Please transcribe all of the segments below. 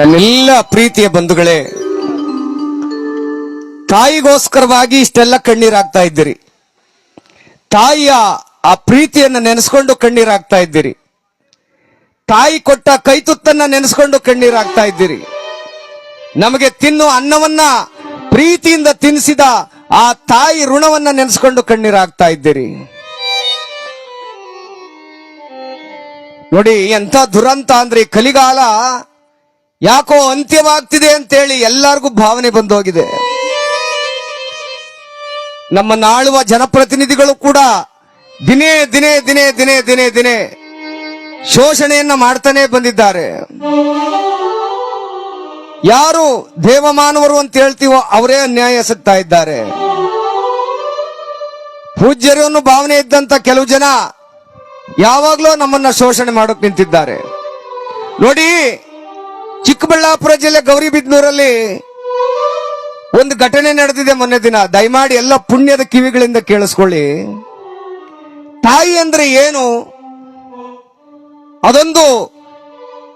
ನನ್ನೆಲ್ಲ ಪ್ರೀತಿಯ ಬಂಧುಗಳೇ, ತಾಯಿಗೋಸ್ಕರವಾಗಿ ಇಷ್ಟೆಲ್ಲ ಕಣ್ಣೀರಾಗ್ತಾ ಇದ್ದೀರಿ. ತಾಯಿಯ ಆ ಪ್ರೀತಿಯನ್ನ ನೆನೆಸ್ಕೊಂಡು ಕಣ್ಣೀರಾಗ್ತಾ ಇದ್ದೀರಿ. ತಾಯಿ ಕೊಟ್ಟ ಕೈತುತ್ತನ್ನ ನೆನೆಸ್ಕೊಂಡು ಕಣ್ಣೀರಾಗ್ತಾ ಇದ್ದೀರಿ. ನಮಗೆ ತಿನ್ನು ಅನ್ನವನ್ನ ಪ್ರೀತಿಯಿಂದ ತಿನ್ನಿಸಿದ ಆ ತಾಯಿ ಋಣವನ್ನ ನೆನೆಸ್ಕೊಂಡು ಕಣ್ಣೀರಾಗ್ತಾ ಇದ್ದೀರಿ. ನೋಡಿ ಎಂಥ ದುರಂತ ಅಂದ್ರೆ ಕಲಿಗಾಲ ಯಾಕೋ ಅಂತ್ಯವಾಗ್ತಿದೆ ಅಂತೇಳಿ ಎಲ್ಲರಿಗೂ ಭಾವನೆ ಬಂದೋಗಿದೆ. ನಮ್ಮ ನಾಳುವ ಜನಪ್ರತಿನಿಧಿಗಳು ಕೂಡ ದಿನೇ ದಿನೇ ದಿನೇ ದಿನೇ ದಿನೇ ದಿನೇ ಶೋಷಣೆಯನ್ನ ಮಾಡ್ತಾನೆ ಬಂದಿದ್ದಾರೆ. ಯಾರು ದೇವಮಾನವರು ಅಂತ ಹೇಳ್ತೀವೋ ಅವರೇ ಅನ್ಯಾಯ ಸಿಗ್ತಾ ಇದ್ದಾರೆ. ಪೂಜ್ಯರು ಅನ್ನೋ ಭಾವನೆ ಇದ್ದಂತ ಕೆಲವು ಜನ ಯಾವಾಗ್ಲೂ ನಮ್ಮನ್ನ ಶೋಷಣೆ ಮಾಡೋಕ್ ನಿಂತಿದ್ದಾರೆ. ನೋಡಿ ಚಿಕ್ಕಬಳ್ಳಾಪುರ ಜಿಲ್ಲೆ ಗೌರಿಬಿದ್ನೂರಲ್ಲಿ ಒಂದು ಘಟನೆ ನಡೆದಿದೆ ಮೊನ್ನೆ ದಿನ. ದಯಮಾಡಿ ಎಲ್ಲ ಪುಣ್ಯದ ಕಿವಿಗಳಿಂದ ಕೇಳಿಸ್ಕೊಳ್ಳಿ. ತಾಯಿ ಅಂದ್ರೆ ಏನು? ಅದೊಂದು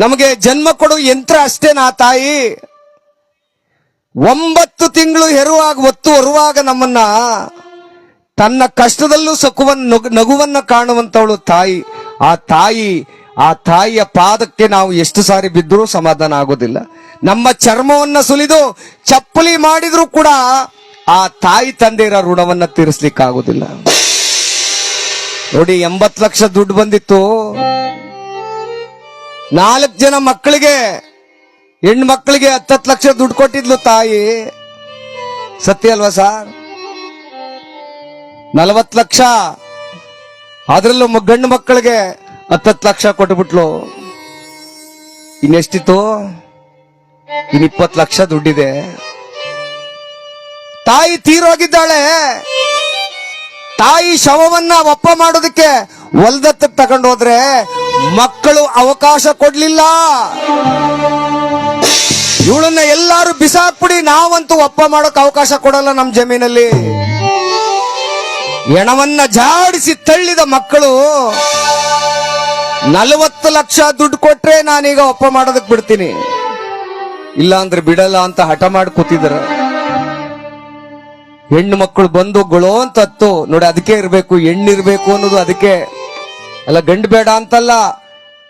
ನಮಗೆ ಜನ್ಮ ಕೊಡು ಯಂತ್ರ ಅಷ್ಟೇನಾ ತಾಯಿ. ಒಂಬತ್ತು ತಿಂಗಳು ಹೆರುವಾಗ ಒತ್ತು ಹೊರುವಾಗ ನಮ್ಮನ್ನ ತನ್ನ ಕಷ್ಟದಲ್ಲೂ ನಗು- ನಗುವನ್ನ ಕಾಣುವಂತವಳು ತಾಯಿ. ಆ ತಾಯಿ ಆ ತಾಯಿಯ ಪಾದಕ್ಕೆ ನಾವು ಎಷ್ಟು ಸಾರಿ ಬಿದ್ದರೂ ಸಮಾಧಾನ ಆಗೋದಿಲ್ಲ. ನಮ್ಮ ಚರ್ಮವನ್ನ ಸುಲಿದು ಚಪ್ಪಲಿ ಮಾಡಿದ್ರೂ ಕೂಡ ಆ ತಾಯಿ ತಂದೆಯರ ಋಣವನ್ನ ತೀರಿಸ್ಲಿಕ್ಕಾಗೋದಿಲ್ಲ. ನೋಡಿ, ಎಂಬತ್ತು ಲಕ್ಷ ದುಡ್ಡು ಬಂದಿತ್ತು. ನಾಲ್ಕು ಜನ ಮಕ್ಕಳಿಗೆ ಹೆಣ್ಮಕ್ಳಿಗೆ ಹತ್ತತ್ತು ಲಕ್ಷ ದುಡ್ಡು ಕೊಟ್ಟಿದ್ಲು ತಾಯಿ. ಸತ್ಯ ಅಲ್ವಾ ಸರ್? ನಲವತ್ತು ಲಕ್ಷ. ಅದರಲ್ಲೂ ಗಂಡು ಮಕ್ಕಳಿಗೆ ಹತ್ತತ್ತು ಲಕ್ಷ ಕೊಟ್ಬಿಟ್ಲು. ಇನ್ನೆಷ್ಟಿತ್ತು? ಇನ್ ಇಪ್ಪತ್ ಲಕ್ಷ ದುಡ್ಡಿದೆ. ತಾಯಿ ತೀರೋಗಿದ್ದಾಳೆ. ತಾಯಿ ಶವವನ್ನ ಒಪ್ಪ ಮಾಡೋದಕ್ಕೆ ಹೊಲ್ದತ್ತಕ್ಕೆ ತಗೊಂಡು ಹೋದ್ರೆ ಮಕ್ಕಳು ಅವಕಾಶ ಕೊಡ್ಲಿಲ್ಲ. ಇವಳನ್ನ ಎಲ್ಲಾರು ಬಿಸಾಕ್ಬಿಡಿ, ನಾವಂತೂ ಒಪ್ಪ ಮಾಡೋಕ್ ಅವಕಾಶ ಕೊಡಲ್ಲ ನಮ್ ಜಮೀನಲ್ಲಿ. ಹೆಣವನ್ನ ಜಾಡಿಸಿ ತಳ್ಳಿದ ಮಕ್ಕಳು ನಲವತ್ತು ಲಕ್ಷ ದುಡ್ಡು ಕೊಟ್ರೆ ನಾನೀಗ ಒಪ್ಪ ಮಾಡೋದಕ್ ಬಿಡ್ತೀನಿ. ಇಲ್ಲ ಅಂದ್ರೆ ಬಿಡಲ್ಲ ಅಂತ ಹಠ ಮಾಡಿ ಕೂತಿದ್ರ. ಹೆಣ್ಣು ಮಕ್ಕಳು ಬಂದು ಗೊಳೋ ಅಂತ ಹತ್ತು. ನೋಡಿ, ಅದಕ್ಕೆ ಇರ್ಬೇಕು ಹೆಣ್ಣಿರ್ಬೇಕು ಅನ್ನೋದು ಅದಕ್ಕೆ. ಅಲ್ಲ, ಗಂಡು ಬೇಡ ಅಂತಲ್ಲ.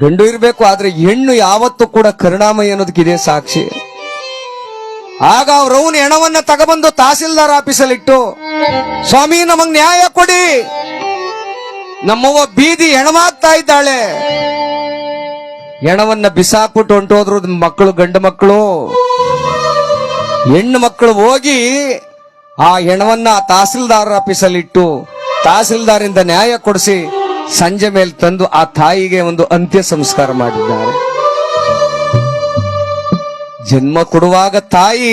ಗಂಡು ಇರಬೇಕು, ಆದ್ರೆ ಹೆಣ್ಣು ಯಾವತ್ತೂ ಕೂಡ ಕರುಣಾಮಯಿ ಅನ್ನೋದಕ್ಕಿದೆ ಸಾಕ್ಷಿ. ಆಗ ಅವ್ರವನ ಹೆಣವನ್ನ ತಗಬಂದು ತಹಸೀಲ್ದಾರ್ ಆಫೀಸಲ್ಲಿಟ್ಟು, ಸ್ವಾಮಿ, ನಮಗ್ ನ್ಯಾಯ ಕೊಡಿ. ನಮ್ಮವ್ವ ಬೀದಿ ಹೆಣವಾಗ್ತಾ ಇದ್ದಾಳೆ. ಹೆಣವನ್ನ ಬಿಸಾಕ್ಬಿಟ್ಟು ಹೊಂಟೋದ್ರು ಮಕ್ಕಳು, ಗಂಡು ಮಕ್ಕಳು. ಹೆಣ್ಣು ಮಕ್ಕಳು ಹೋಗಿ ಆ ಹೆಣವನ್ನ ತಹಸೀಲ್ದಾರ್ ಆಫೀಸಲ್ಲಿ ಇಟ್ಟು ತಹಸೀಲ್ದಾರಿಂದ ನ್ಯಾಯ ಕೊಡಿಸಿ ಸಂಜೆ ಮೇಲೆ ತಂದು ಆ ತಾಯಿಗೆ ಒಂದು ಅಂತ್ಯ ಸಂಸ್ಕಾರ ಮಾಡಿದ್ದಾರೆ. ಜನ್ಮ ಕೊಡುವಾಗ ತಾಯಿ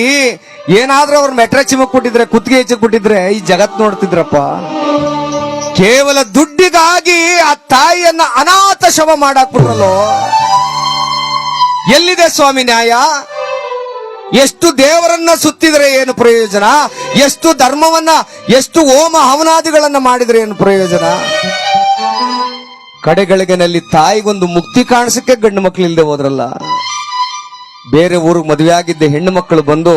ಏನಾದ್ರೂ ಅವ್ರ ಮೆಟ್ರ ಚಿಮಕ್ ಕೊಟ್ಟಿದ್ರೆ, ಕುತ್ತಿಗೆ ಹೆಚ್ಚಕ್ ಕೊಟ್ಟಿದ್ರೆ ಈ ಜಗತ್ ನೋಡ್ತಿದ್ರಪ್ಪ. ಕೇವಲ ದುಡ್ಡಿಗಾಗಿ ಆ ತಾಯಿಯನ್ನ ಅನಾಥ ಶವ ಮಾಡಾಕ್ಬಿಟ್ರಲ್ಲೋ ಎಲ್ಲಿದೆ ಸ್ವಾಮಿ ನ್ಯಾಯ? ಎಷ್ಟು ದೇವರನ್ನ ಸುತ್ತಿದ್ರೆ ಏನು ಪ್ರಯೋಜನ? ಎಷ್ಟು ಧರ್ಮವನ್ನ, ಎಷ್ಟು ಹೋಮ ಹವನಾದಿಗಳನ್ನ ಮಾಡಿದ್ರೆ ಏನು ಪ್ರಯೋಜನ? ಕಡೆಗಳಿಗೆನಲ್ಲಿ ತಾಯಿಗೊಂದು ಮುಕ್ತಿ ಕಾಣಿಸಕ್ಕೆ ಗಂಡು ಮಕ್ಳು ಇಲ್ಲದೆ ಹೋದ್ರಲ್ಲ? ಬೇರೆ ಊರಿಗೆ ಮದುವೆ ಆಗಿದ್ದ ಹೆಣ್ಣು ಮಕ್ಕಳು ಬಂದು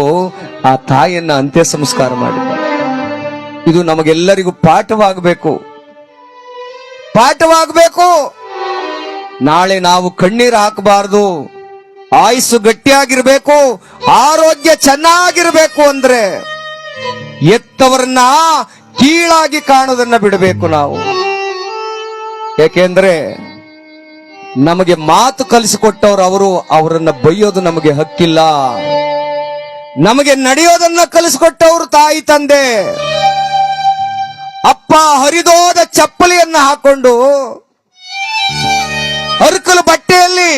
ಆ ತಾಯಿಯನ್ನ ಅಂತ್ಯ ಸಂಸ್ಕಾರ ಮಾಡಿದ್ದಾರೆ ಇದು ನಮಗೆಲ್ಲರಿಗೂ ಪಾಠವಾಗಬೇಕು. ಪಾಠವಾಗಬೇಕು. ನಾಳೆ ನಾವು ಕಣ್ಣೀರು ಹಾಕಬಾರದು. ಆಯಸ್ಸು ಗಟ್ಟಿಯಾಗಿರ್ಬೇಕು. ಆರೋಗ್ಯ ಚೆನ್ನಾಗಿರ್ಬೇಕು ಅಂದ್ರೆ ಎತ್ತವರನ್ನ ಕೀಳಾಗಿ ಕಾಣೋದನ್ನ ಬಿಡಬೇಕು ನಾವು. ಯಾಕೆಂದ್ರೆ ನಮಗೆ ಮಾತು ಕಲಿಸಿಕೊಟ್ಟವ್ರು ಅವರು, ಅವರನ್ನ ಬೈಯೋದು ನಮಗೆ ಹಕ್ಕಿಲ್ಲ. ನಮಗೆ ನಡೆಯೋದನ್ನ ಕಲಿಸಿಕೊಟ್ಟವರು ತಾಯಿ, ತಂದೆ. ಹರಿದೋದ ಚಪ್ಪಲಿಯನ್ನ ಹಾಕೊಂಡು ಅರ್ಕಲು ಬಟ್ಟೆಯಲ್ಲಿ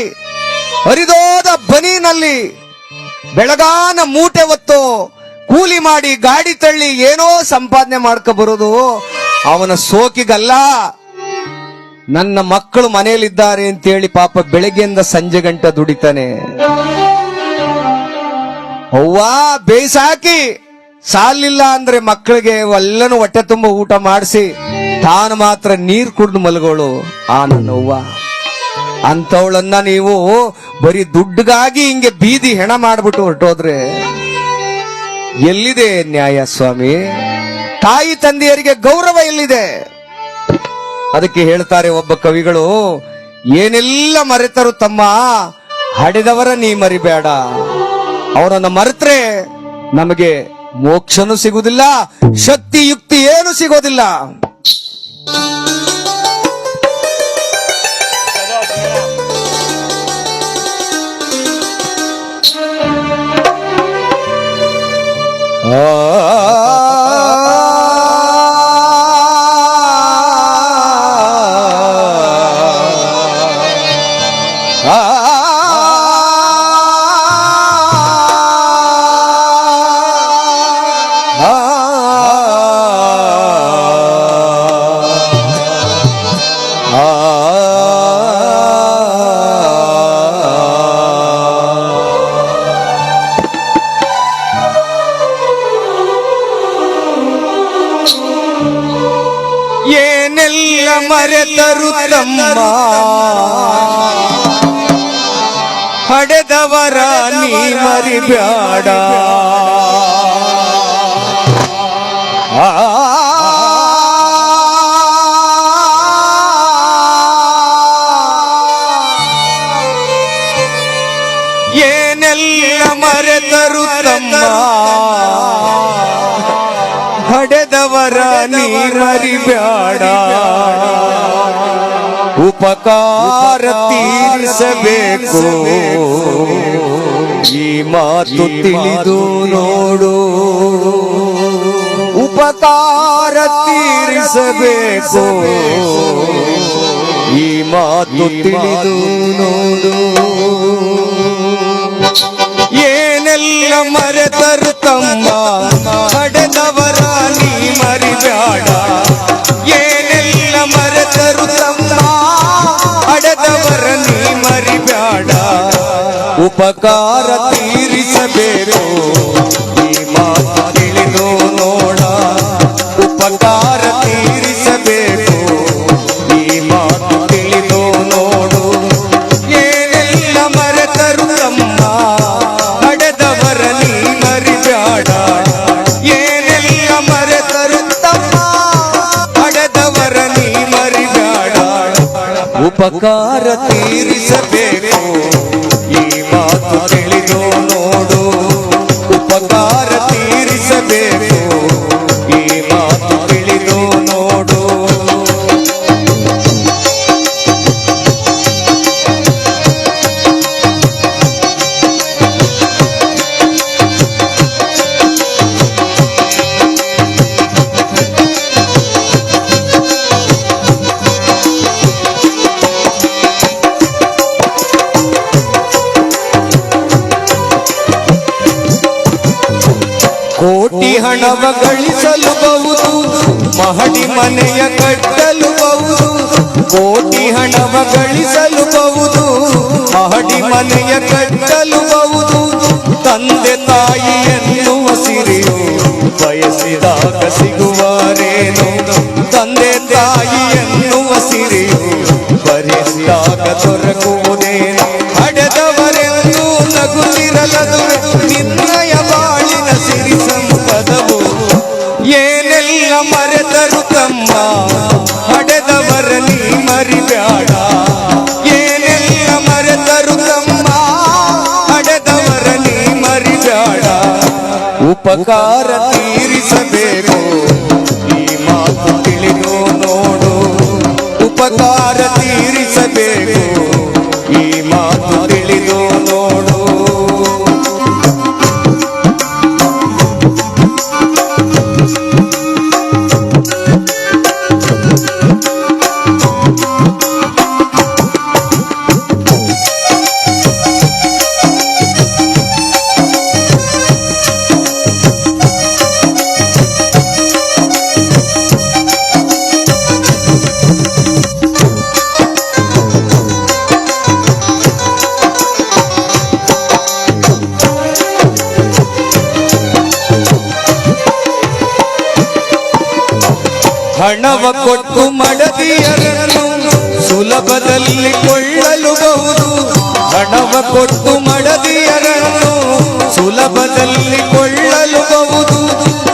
ಹರಿದೋದ ಬನಿನಲ್ಲಿ ಬೆಳಗಾನ ಮೂಟೆ ಹೊತ್ತು ಕೂಲಿ ಮಾಡಿ ಗಾಡಿ ತಳ್ಳಿ ಏನೋ ಸಂಪಾದನೆ ಮಾಡ್ಕ ಬರೋದು. ಅವನ ಸೋಕಿಗಲ್ಲ. ನನ್ನ ಮಕ್ಕಳು ಮನೆಯಲ್ಲಿದ್ದಾರೆ ಅಂತೇಳಿ ಪಾಪ ಬೆಳಗ್ಗೆಯಿಂದ ಸಂಜೆ ಗಂಟ ದುಡಿತಾನೆ. ಅವ್ವಾ ಬೇಯಿಸಾಕಿ ಸಾಲಿಲ್ಲ ಅಂದ್ರೆ ಮಕ್ಕಳಿಗೆ ಎಲ್ಲನೂ ಹೊಟ್ಟೆ ತುಂಬ ಊಟ ಮಾಡಿಸಿ, ತಾನು ಮಾತ್ರ ನೀರು ಕುಡಿದು ಮಲಗೋಳು. ಆ ನನ್ನವ್ವ ಅಂತವಳನ್ನ ನೀವು ಬರೀ ದುಡ್ಡುಗಾಗಿ ಹಿಂಗೆ ಬೀದಿ ಹೆಣ ಮಾಡ್ಬಿಟ್ಟು ಹೊರಟೋದ್ರೆ ಎಲ್ಲಿದೆ ನ್ಯಾಯ ಸ್ವಾಮಿ? ತಾಯಿ ತಂದೆಯರಿಗೆ ಗೌರವ ಎಲ್ಲಿದೆ? ಅದಕ್ಕೆ ಹೇಳ್ತಾರೆ ಒಬ್ಬ ಕವಿಗಳು, ಏನೆಲ್ಲ ಮರೆತರು ತಮ್ಮ ಹಡೆದವರ ನೀ ಮರಿಬೇಡ. ಅವರನ್ನ ಮರೆತ್ರೆ ನಮಗೆ ಮೋಕ್ಷನೂ ಸಿಗುವುದಿಲ್ಲ ಶಕ್ತಿ ಯುಕ್ತಿ ಏನು ಸಿಗೋದಿಲ್ಲ. ಏನೆಲ್ಲ ತಮ್ಮ ಹಡೆದವರ ನೀ ಮರಿಬ್ಯಾಡ ಆ ಏನೆಲ್ಲ ಮರೆತರು ತಮ್ಮ ಹಡೆದವರ ನೀ ಮರಿಬ್ಯಾಡ ಉಪಕಾರ ತೀರಿಸಬೇಕು. ಈ ಮಾತು ತಿಳಿದು ನೋಡು. ಉಪಕಾರ ತೀರಿಸಬೇಕು. ಈ ಮಾತು ತಿಳಿದು ನೋಡು. ಏನೆಲ್ಲ ಮರೆತರು ತಮ್ಮ ಹಡೆದವರ ನೀ ಮರಿಬೇಡ. ಏನೆಲ್ಲ ಉಪಕಾರ ತೀರಿಸಬೇಕು? ಈ ಮಾತು ತಿಳಿದು ನೋಡ. ಉಪಕಾರ ತೀರಿಸಬೇಕು? ಈ ಮಾತು ತಿಳಿದು ನೋಡು. ಏನೆಲ್ಲ ಮರೆತರು ತಮ್ಮ? ಹಡೆದವರ ನೀ ಏನೆಲ್ಲ ಮರೆತರು ತಮ್ಮ? ಹಡೆದವರ ನೀ ಉಪಕಾರ ತೀರಿಸಬೇಕು? ಈ ಮಾತು ಹಣವ ಗಳಿಸಲು ಬಹುದು ಮಹಡಿ ಮನೆಯ ಕಟ್ಟಲು ಬಹುದು ಕೋಟಿ ಹಣವ ಗಳಿಸಲು ಬಹುದು ಮಹಡಿ ಮನೆಯ ಕಟ್ಟಲು ಬಹುದು ತಂದೆ ತಾಯಿ ಎನ್ನುವ ಸಿರಿಯು ಬಯಸಿದಾಗ ಸಿಗುವರೇನು? ತಂದೆ ತಾಯಿ ಎನ್ನುವ ಸಿರಿಯು ಬರೆಸಿದಾಗ ದೊರಕುವುದೇನು ತಮ್ಮ ಹಡೆದವರ ನೀ ಮರಿಬ್ಯಾಡ ಏನೆಲ್ಲ ಮರೆತರು ತಮ್ಮ ಹಡೆದವರ ನೀ ಮರಿಬ್ಯಾಡ ಉಪಕಾರ ತೀರಿಸಬೇಕು ಈ ಮಾತು ತಿಳಿದು ನೋಡು ಉಪಕಾರ ಹಣವ ಕೊಟ್ಟು ಮಡದಿಯರನ್ನು ಸುಲಭದಲ್ಲಿ ಕೊಳ್ಳಲು ಬಹುದು. ಹಣವ ಕೊಟ್ಟು ಮಡದಿಯರನ್ನು ಸುಲಭದಲ್ಲಿ ಕೊಳ್ಳಲು ಬಹುದು.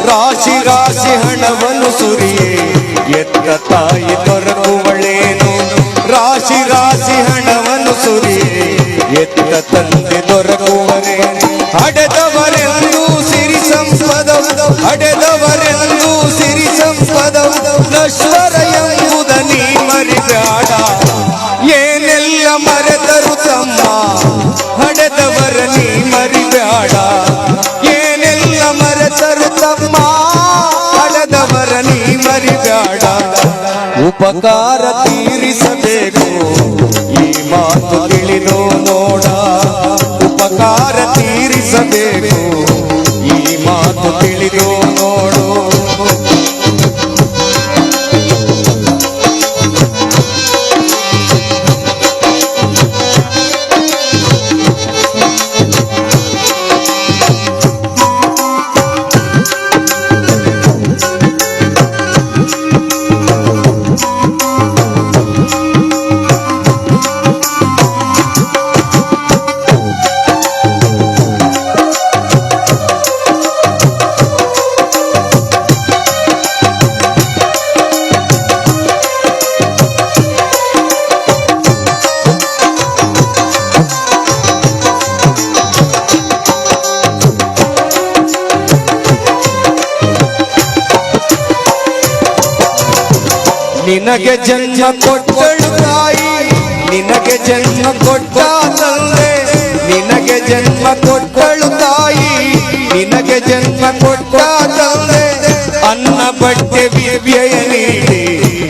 ರಾಶಿ ರಾಶಿ ಹಣವನ್ನು ಸುರಿಯೇ, ಎತ್ತ ತಾಯಿ ತೊರಗುವಳೇನು ರಾಶಿ ರಾಶಿ ಹಣವನ್ನು ಸುರಿಯೇ, ಎತ್ತ ತಂದೆ ಮರಿಬೇಡ ಏನೆಲ್ಲ ಮರೆತರು ತಮ್ಮ? ಹಡೆದವರ ನೀ ಮರಿಬೇಡ ಏನೆಲ್ಲ ಮರೆತರು ತಮ್ಮ? ಹಡೆದವರ ನೀ ಮರಿಬೇಡ ಉಪಕಾರ ತೀರಿಸಬೇಕು. ಈ ಮಾತು ತಿಳಿದು ನೋಡ. ನಿನಗೆ ಜನ್ಮ ಕೊಟ್ಟಳು ತಾಯಿ. ನಿನಗೆ ಜನ್ಮ ಕೊಟ್ಟ ತಂದೆ. ನಿನಗೆ ಜನ್ಮ ಕೊಟ್ಟಳು ತಾಯಿ. ನಿನಗೆ ಜನ್ಮ ಕೊಟ್ಟ ತಂದೆ. ಅನ್ನ ಬಟ್ಟೆ ವಿದ್ಯೆಯ ನೀಡಿ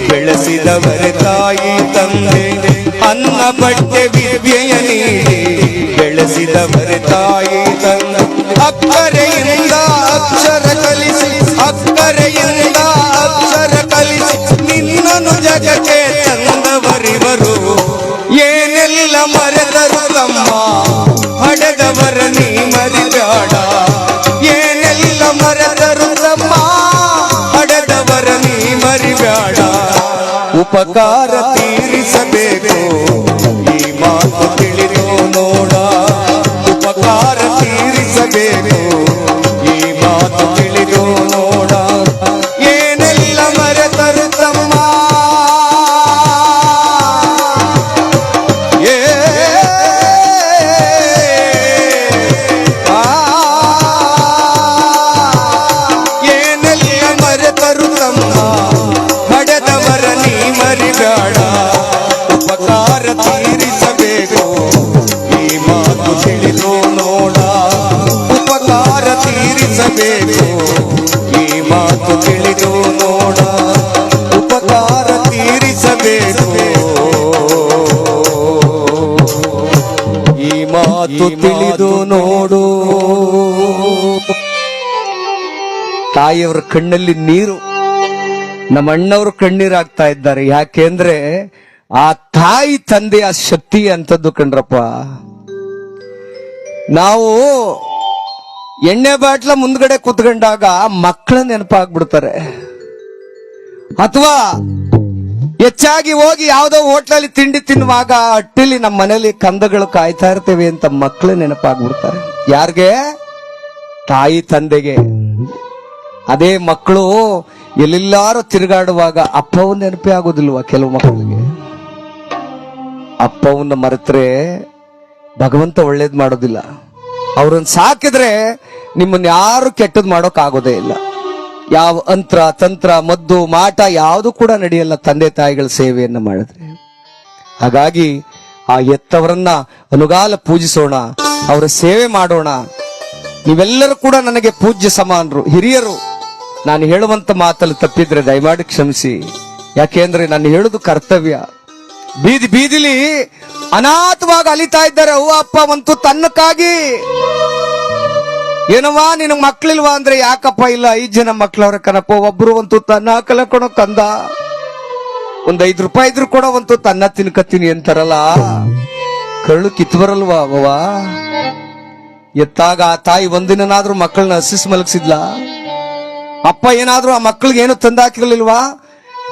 ಬೆಳೆಸಿದವರ ತಾಯಿ, ತಂದೆ. ಅನ್ನ ಬಟ್ಟೆ ವಿದ್ಯೆಯ ನೀಡಿ ಬೆಳೆಸಿದವರ ತಾಯಿ, ತಂದೆ. ಅಕ್ಕರೆಯಿಂದ ಜಗಕ್ಕೆ ತಂದವರಿವರು ಏನೆಲ್ಲ ಮರೆದರು ತಮ್ಮ ಹಡೆದವರ ನೀ ಮರಿಬೇಡ ಏನೆಲ್ಲ ಮರೆದರು ತಮ್ಮ ಹಡೆದವರ ನೀ ಮರಿಬೇಡ ಉಪಕಾರ ತೀರಿಸಬೇಕು ನೋಡ ಉಪಕಾರ ತೀರಿಸಬೇಕು. ಈ ಮಾತು ತಿಳಿದು ನೋಡ ಉಪಕಾರ ತೀರಿಸಬೇಕು. ಈ ಮಾತು ತಿಳಿದು ನೋಡು. ತಾಯಿಯವರ ಕಣ್ಣಲ್ಲಿ ನೀರು. ನಮ್ಮ ಅಣ್ಣವರು ಕಣ್ಣೀರಾಗ್ತಾ ಇದ್ದಾರೆ. ಯಾಕೆಂದ್ರೆ ಆ ತಾಯಿ ತಂದೆಯ ಶಕ್ತಿ ಅಂತದ್ದು ಕಣ್ರಪ್ಪ ನಾವು ಎಣ್ಣೆ ಬಾಟ್ಲ ಮುಂದ್ಗಡೆ ಕುತ್ಕೊಂಡಾಗ ಮಕ್ಕಳ ನೆನಪಾಗ್ಬಿಡ್ತಾರೆ. ಅಥವಾ ಹೆಚ್ಚಾಗಿ ಹೋಗಿ ಯಾವುದೋ ಹೋಟ್ಲಲ್ಲಿ ತಿಂಡಿ ತಿನ್ನುವಾಗ ಅಟ್ಟಿಲಿ ನಮ್ಮ ಮನೇಲಿ ಕಂದಗಳು ಕಾಯ್ತಾ ಇರ್ತೇವೆ ಅಂತ ಮಕ್ಕಳು ನೆನಪಾಗ್ಬಿಡ್ತಾರೆ. ಯಾರಿಗೆ? ತಾಯಿ ತಂದೆಗೆ. ಅದೇ ಮಕ್ಕಳು ಎಲ್ಲೆಲ್ಲಾರು ತಿರುಗಾಡುವಾಗ ಅಪ್ಪವನ್ನ ನೆನಪೇ ಆಗೋದಿಲ್ವಾ ಕೆಲವು ಮಕ್ಕಳಿಗೆ? ಅಪ್ಪವನ್ನ ಮರೆತ್ರೆ ಭಗವಂತ ಒಳ್ಳೇದ್ ಮಾಡೋದಿಲ್ಲ. ಅವ್ರನ್ನ ಸಾಕಿದ್ರೆ ನಿಮ್ಮನ್ನ ಯಾರು ಕೆಟ್ಟದ್ ಮಾಡೋಕ್ ಆಗೋದೇ ಇಲ್ಲ. ಯಾವ ಅಂತ್ರ, ತಂತ್ರ, ಮದ್ದು, ಮಾಟ ಯಾವುದು ಕೂಡ ನಡೆಯಲ್ಲ ತಂದೆ ತಾಯಿಗಳ ಸೇವೆಯನ್ನ ಮಾಡಿದ್ರೆ. ಹಾಗಾಗಿ ಆ ಎತ್ತವರನ್ನ ಅನುಗಾಲ ಪೂಜಿಸೋಣ, ಅವರ ಸೇವೆ ಮಾಡೋಣ. ನೀವೆಲ್ಲರೂ ಕೂಡ ನನಗೆ ಪೂಜ್ಯ ಸಮಾನರು, ಹಿರಿಯರು. ನಾನು ಹೇಳುವಂತ ಮಾತಲ್ಲಿ ತಪ್ಪಿದ್ರೆ ದಯಮಾಡಿ ಕ್ಷಮಿಸಿ. ಯಾಕೆಂದ್ರೆ ನಾನು ಹೇಳುದು ಕರ್ತವ್ಯ. ಬೀದಿ ಬೀದಿಲಿ ಅನಾಥವಾಗಿ ಅಲಿತಾ ಇದ್ದಾರೆ. ಅವ್ವ, ಅಪ್ಪ ಅಂತೂ ತನ್ನಕ್ಕಾಗಿ. ಏನವ್ವ ನಿನ್ ಮಕ್ಳಿಲ್ವಾ ಅಂದ್ರೆ ಯಾಕಪ್ಪ ಇಲ್ಲ? ಐದ್ ಜನ ಮಕ್ಳವ್ರ ಕನಪ್ಪ ಒಬ್ರು ಅಂತೂ ತನ್ನ ಕಲಕೊಣೋ ಕಂದ. ಒಂದ್ ಐದ್ ರೂಪಾಯಿ ಇದ್ರು ಕೂಡ ಒಂತು ತನ್ನ ತಿನ್ಕತ್ತೀನಿ ಅಂತಾರಲ್ಲ. ಕಳ್ಳು ಕಿತ್ ಬರಲ್ವಾ ಅವ್ವ? ಎತ್ತಾಗ ಆ ತಾಯಿ ಒಂದಿನಾದ್ರೂ ಮಕ್ಕಳನ್ನ ಹಸಿಸ್ ಮಲಗಿಸಿದ್ಲಾ? ಅಪ್ಪ ಏನಾದ್ರೂ ಆ ಮಕ್ಕಳಿಗೆ ಏನು ತಂದಾಕಿರ್ಲಿಲ್ವಾ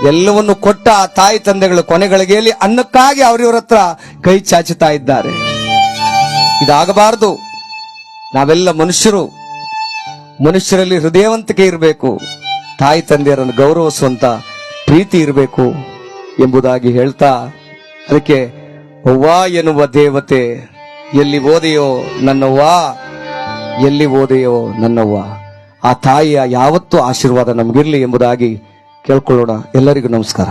ಎಲ್ಲವನ್ನು ಕೊಟ್ಟ ಆ ತಾಯಿ ತಂದೆಗಳು ಕೊನೆಗಳಿಗೆಯಲ್ಲಿ ಅನ್ನಕ್ಕಾಗಿ ಅವರಿವ್ರ ಹತ್ರ ಕೈ ಚಾಚುತ್ತಾ ಇದ್ದಾರೆ. ಇದಾಗಬಾರದು. ನಾವೆಲ್ಲ ಮನುಷ್ಯರು. ಮನುಷ್ಯರಲ್ಲಿ ಹೃದಯವಂತಿಕೆ ಇರಬೇಕು. ತಾಯಿ ತಂದೆಯರನ್ನು ಗೌರವಿಸುವಂತ ಪ್ರೀತಿ ಇರಬೇಕು ಎಂಬುದಾಗಿ ಹೇಳ್ತಾ ಅದಕ್ಕೆ ಅವ್ವ ಎನ್ನುವ ದೇವತೆ, ಎಲ್ಲಿ ಓದೆಯೋ ನನ್ನವ್ವ, ಎಲ್ಲಿ ಓದೆಯೋ ನನ್ನವ್ವ. ಆ ತಾಯಿಯ ಯಾವತ್ತೂ ಆಶೀರ್ವಾದ ನಮಗಿರಲಿ ಎಂಬುದಾಗಿ ಕೇಳ್ಕೊಳ್ಳೋಣ. ಎಲ್ಲರಿಗೂ ನಮಸ್ಕಾರ.